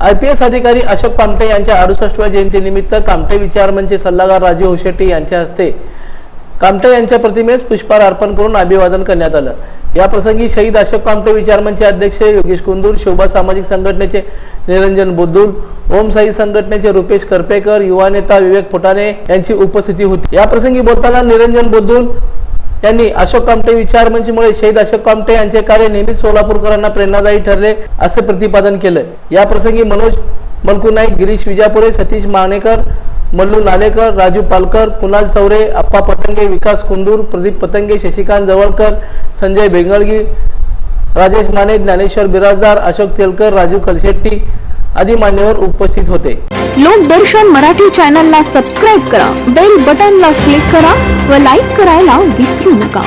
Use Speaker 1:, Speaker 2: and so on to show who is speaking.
Speaker 1: I P S अधिकारी अशोक कामटे यांच्या अडुसष्टव्या जयंतीनिमित्त कामटे विचारमंच सल्लागार राजीव होशेट्टी यांच्या हस्ते कामटे यांच्या प्रतिमेस पुष्पहार अर्पण करून अभिवादन करण्यात आलं. या प्रसंगी शहीद अशोक कामटे विचारमंच अध्यक्ष योगेश कुंदूर शोभा सामाजिक संघटनेचे निरंजन बुद्दुल ओम साई संघटनेचे रुपेश करपेकर युवा नेता विवेक फुटाणे यांची उपस्थिती होती. या प्रसंगी बोलताना निरंजन बुद्दुल यांनी अशोक कामटे विचारमंचमुळे शहीद अशोक कामटे यांचे कार्य नेहमीच सोलापूरकरांना प्रेरणादायी ठरले असे प्रतिपादन केलं. या प्रसंगी मनोज मलकू नाईक गिरीश विजापुरे सतीश मानेकर मल्लू नालेकर राजू पालकर कुणाल चौरे अप्पा पतंगे विकास कुंदूर प्रदीप पतंगे शशिकांत जवळकर संजय बेंगळगी राजेश माने ज्ञानेश्वर बिराजदार अशोक तेलकर राजू कलशेट्टी आदी मान्यवर उपस्थित होते.
Speaker 2: लोकदर्शन मराठी चॅनलला सबस्क्राईब करा बेल बटनला क्लिक करा व लाईक करायला विसरू नका.